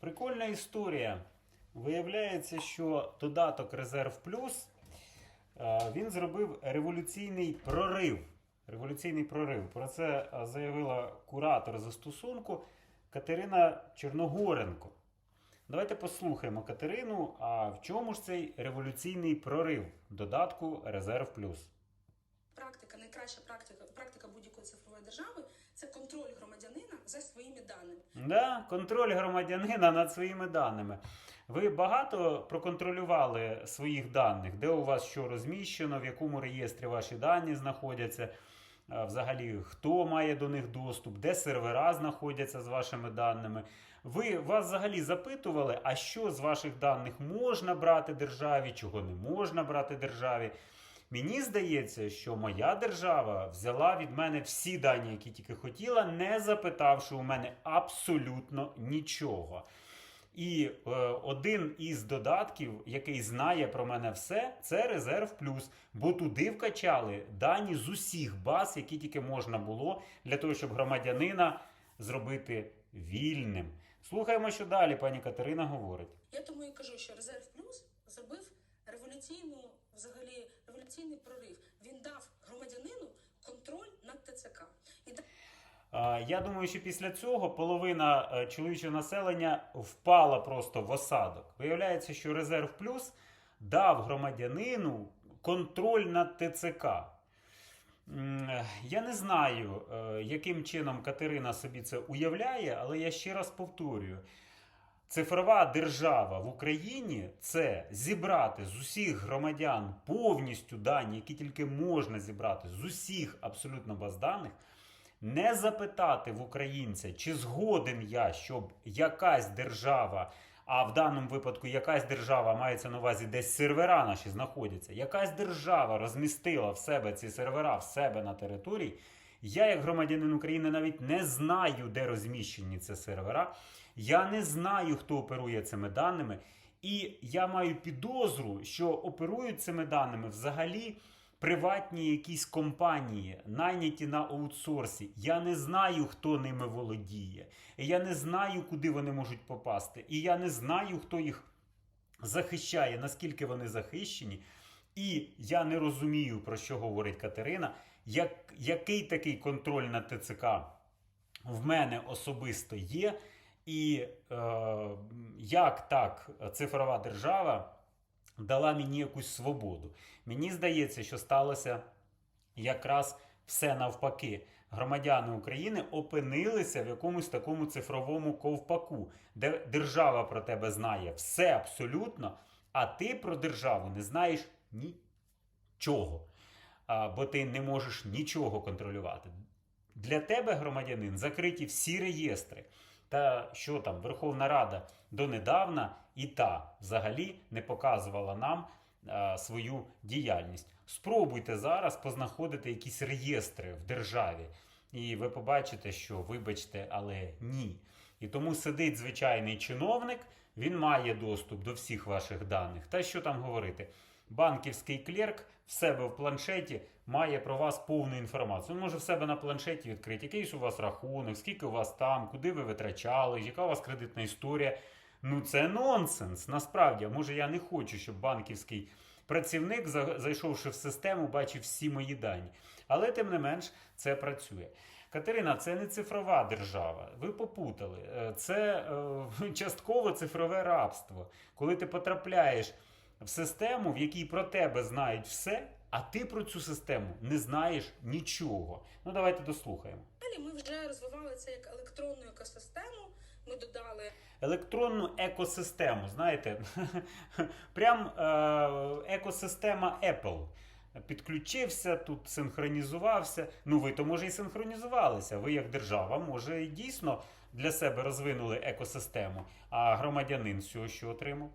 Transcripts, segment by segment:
Прикольна історія. Виявляється, що додаток Резерв Плюс е, він зробив революційний прорив. Революційний прорив. Про це е, заявила куратор застосунку Катерина Чорногоренко. Давайте послухаємо Катерину. А в чому ж цей революційний прорив додатку Резерв Плюс? Практика, найкраща практика, практика будь-якої цифрової держави це контроль громадянина за своїми даними. Да, контроль громадянина над своїми даними. Ви багато проконтролювали своїх даних, де у вас що розміщено, в якому реєстрі ваші дані знаходяться, взагалі хто має до них доступ, де сервера знаходяться з вашими даними. Ви вас взагалі запитували, а що з ваших даних можна брати державі, чого не можна брати державі. Мені здається, що моя держава взяла від мене всі дані, які тільки хотіла, не запитавши у мене абсолютно нічого. І е, один із додатків, який знає про мене все, це резерв плюс. Бо туди вкачали дані з усіх баз, які тільки можна було, для того, щоб громадянина зробити вільним. Слухаємо, що далі пані Катерина говорить. Я тому і кажу, що резерв плюс зробив революційну, взагалі революційний прорив. Він дав громадянину контроль над ТЦК. І Я думаю, що після цього половина е, чоловічого населення впала просто в осадок. Виявляється, що резерв плюс дав громадянину контроль над ТЦК. Е, Я не знаю, е, яким чином Катерина собі це уявляє, але я ще раз повторюю. Цифрова держава в Україні це зібрати з усіх громадян повністю дані, які тільки можна зібрати, з усіх абсолютно баз даних, не запитати в українця, чи згоден я, щоб якась держава, а в даному випадку якась держава мається на увазі, десь сервера наші знаходяться, якась держава розмістила в себе ці сервера в себе на території. Я, як громадянин України, навіть не знаю, де розміщені ці сервера. Я не знаю, хто оперує цими даними. І я маю підозру, що оперують цими даними взагалі приватні якісь компанії, найняті на аутсорсі. Я не знаю, хто ними володіє. Я не знаю, куди вони можуть попасти. І я не знаю, хто їх захищає, наскільки вони захищені. І я не розумію, про що говорить Катерина. Як, який такий контроль над ТЦК в мене особисто є, і е, як так цифрова держава дала мені якусь свободу. Мені здається, що сталося якраз все навпаки. Громадяни України опинилися в якомусь такому цифровому ковпаку, де держава про тебе знає все абсолютно, а ти про державу не знаєш нічого. Бо ти не можеш нічого контролювати. Для тебе, громадянин, закриті всі реєстри. Та що там, Верховна Рада донедавна і та взагалі не показувала нам а, свою діяльність. Спробуйте зараз познаходити якісь реєстри в державі, і ви побачите, що, вибачте, але ні. І тому сидить звичайний чиновник, він має доступ до всіх ваших даних. Та що там говорити? Банківський клерк в себе в планшеті має про вас повну інформацію. Він може в себе на планшеті відкрити, який у вас рахунок, скільки у вас там, куди ви витрачали, яка у вас кредитна історія. Ну це нонсенс. Насправді, може я не хочу, щоб банківський працівник, зайшовши в систему, бачив всі мої дані. Але тим не менш це працює. Катерина, це не цифрова держава. Ви попутали. Е, Це е, частково цифрове рабство. Коли ти потрапляєш в систему, в якій про тебе знають все, а ти про цю систему не знаєш нічого. Ну давайте дослухаємо. Далі ми вже розвивали це як електронну екосистему. Ми додали Електронну екосистему, знаєте, прям е, екосистема Apple. Підключився, тут синхронізувався. Ну, ви то може і синхронізувалися. Ви, як держава, може, і дійсно для себе розвинули екосистему. А громадянин всього що отримав?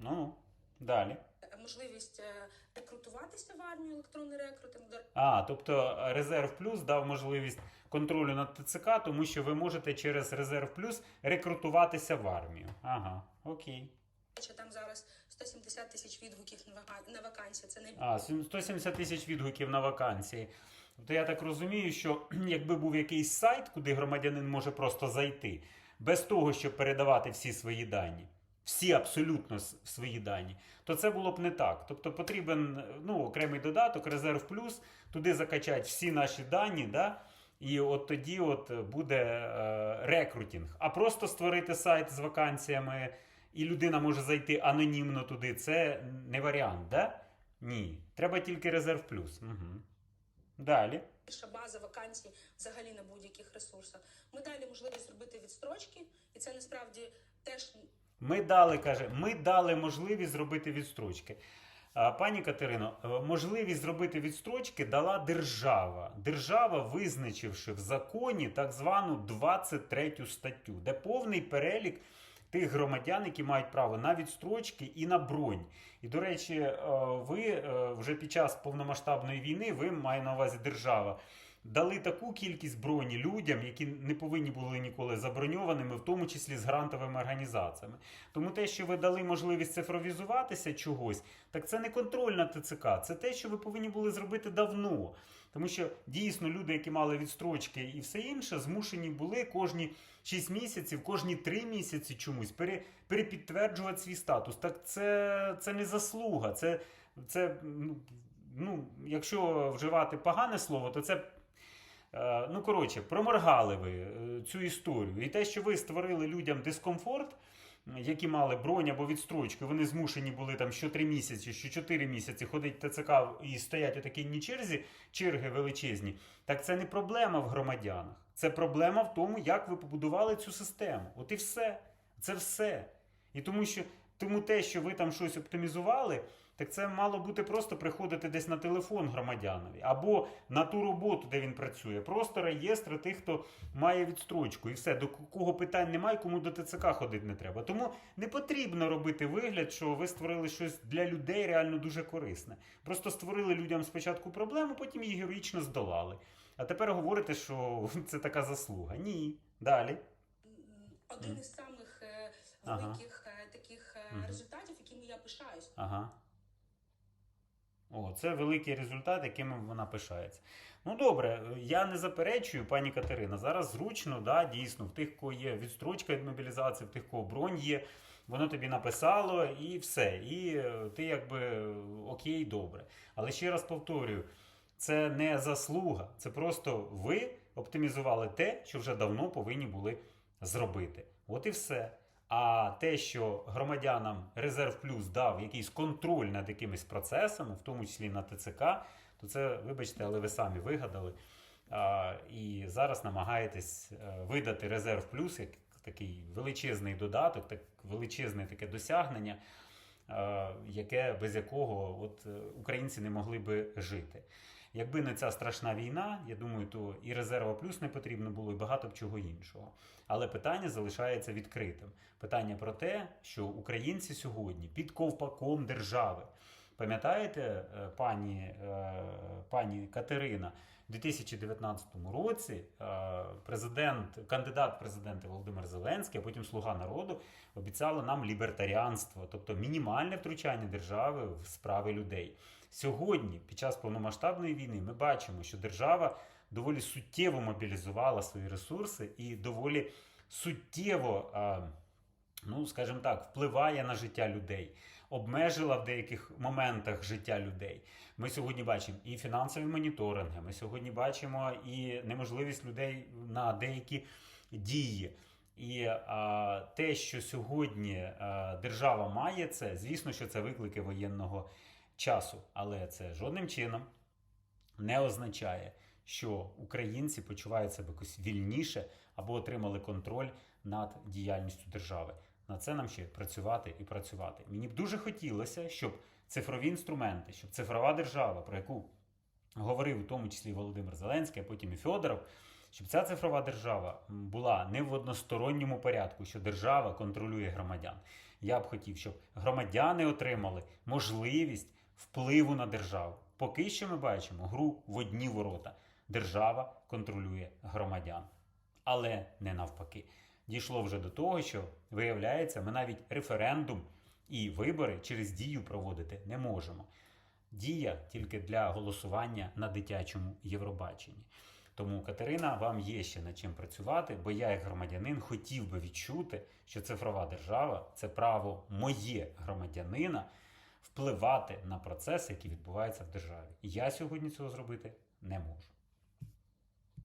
Ну, далі. можливість е, рекрутуватися в армію, електронний рекрутинг. А, тобто Резерв Плюс дав можливість контролю над ТЦК, тому що ви можете через Резерв Плюс рекрутуватися в армію. Ага, окей. речі, там зараз 170 тисяч відгуків на вака- на вакансію. Це не А, 170 тисяч відгуків на вакансії. Тобто я так розумію, що якби був якийсь сайт, куди громадянин може просто зайти, без того, щоб передавати всі свої дані. Всі абсолютно свої дані, то це було б не так. Тобто потрібен ну, окремий додаток, резерв плюс, туди закачати всі наші дані, да? і от тоді от буде е, рекрутинг. А просто створити сайт з вакансіями, і людина може зайти анонімно туди, це не варіант, да? Ні. Треба тільки резерв плюс. Угу. Далі. більша база вакансій взагалі на будь-яких ресурсах. Ми далі можливість зробити відстрочки, і це насправді теж Ми дали, каже, ми дали можливість зробити відстрочки. Пані Катерино, е, можливість зробити відстрочки дала держава. Держава, визначивши в законі так звану 23 статтю, де повний перелік тих громадян, які мають право на відстрочки і на бронь. І, до речі, е, ви е, вже під час повномасштабної війни, ви маю на увазі держава. Дали таку кількість броні людям, які не повинні були ніколи заброньованими, в тому числі з грантовими організаціями. Тому те, що ви дали можливість цифровізуватися чогось, так це не контроль на ТЦК, це те, що ви повинні були зробити давно. Тому що дійсно люди, які мали відстрочки і все інше, змушені були кожні 6 місяців, кожні 3 місяці чомусь пере, перепідтверджувати свій статус. Так це, це не заслуга. Це, це ну, ну, якщо вживати погане слово, то це. Е, Ну, коротше, проморгали ви е, цю історію. І те, що ви створили людям дискомфорт, які мали бронь або відстрочку, вони змушені були там що 3 місяці, що 4 місяці ходити ТЦК і стоять у такій черзі, черги величезні. Так це не проблема в громадянах. Це проблема в тому, як ви побудували цю систему. От і все. Це все. І тому що тому те, що ви там щось оптимізували, так це мало бути просто приходити десь на телефон громадянові або на ту роботу, де він працює. Просто реєстр тих, хто має відстрочку, і все. До кого питань немає, кому до ТЦК ходити не треба. Тому не потрібно робити вигляд, що ви створили щось для людей реально дуже корисне. Просто створили людям спочатку проблему, потім її героїчно здолали. А тепер говорите, що це така заслуга. Ні. Далі. один із самих е, Ага. великих е, таких е, результатів, якими я пишаюсь. Ага. О, це великий результат, яким вона пишається. Ну добре, я не заперечую, пані Катерина. Зараз зручно, да, дійсно, в тих, кого є відстрочка від мобілізації, в тих, кого бронь є, воно тобі написало і все. І е, ти якби окей, добре. Але ще раз повторюю, це не заслуга, це просто ви оптимізували те, що вже давно повинні були зробити. От і все. А те, що громадянам Резерв Плюс дав якийсь контроль над якимись процесами, в тому числі на ТЦК, то це, вибачте, але ви самі вигадали. А, і зараз намагаєтесь е, видати Резерв Плюс як такий величезний додаток, так величезне таке досягнення, е, яке, без якого от, е, українці не могли би жити. Якби не ця страшна війна, я думаю, то і резерва плюс не потрібно було, і багато б чого іншого. Але питання залишається відкритим. Питання про те, що українці сьогодні під ковпаком держави. Пам'ятаєте, е, пані, е, пані Катерина, у 2019 році е, президент, кандидат в президенти Володимир Зеленський, а потім Слуга народу, обіцяли нам лібертаріанство, тобто мінімальне втручання держави в справи людей. Сьогодні, під час повномасштабної війни, ми бачимо, що держава доволі суттєво мобілізувала свої ресурси і доволі суттєво, ну скажімо так, впливає на життя людей, обмежила в деяких моментах життя людей. Ми сьогодні бачимо і фінансові моніторинги. Ми сьогодні бачимо і неможливість людей на деякі дії. І а, те, що сьогодні а, держава має це, звісно, що це виклики воєнного часу, але це жодним чином не означає, що українці почувають себе якось вільніше або отримали контроль над діяльністю держави. На це нам ще працювати і працювати. Мені б дуже хотілося, щоб цифрові інструменти, щоб цифрова держава, про яку говорив у тому числі Володимир Зеленський, а потім і Федоров, щоб ця цифрова держава була не в односторонньому порядку, що держава контролює громадян. Я б хотів, щоб громадяни отримали можливість впливу на державу. Поки що ми бачимо гру в одні ворота. Держава контролює громадян, але не навпаки. Дійшло вже до того, що виявляється, ми навіть референдум і вибори через дію проводити не можемо. Дія тільки для голосування на дитячому Євробаченні. Тому, Катерина, вам є ще над чим працювати, бо я, як громадянин, хотів би відчути, що цифрова держава це право моє громадянина впливати на процеси, які відбуваються в державі. Я сьогодні цього зробити не можу.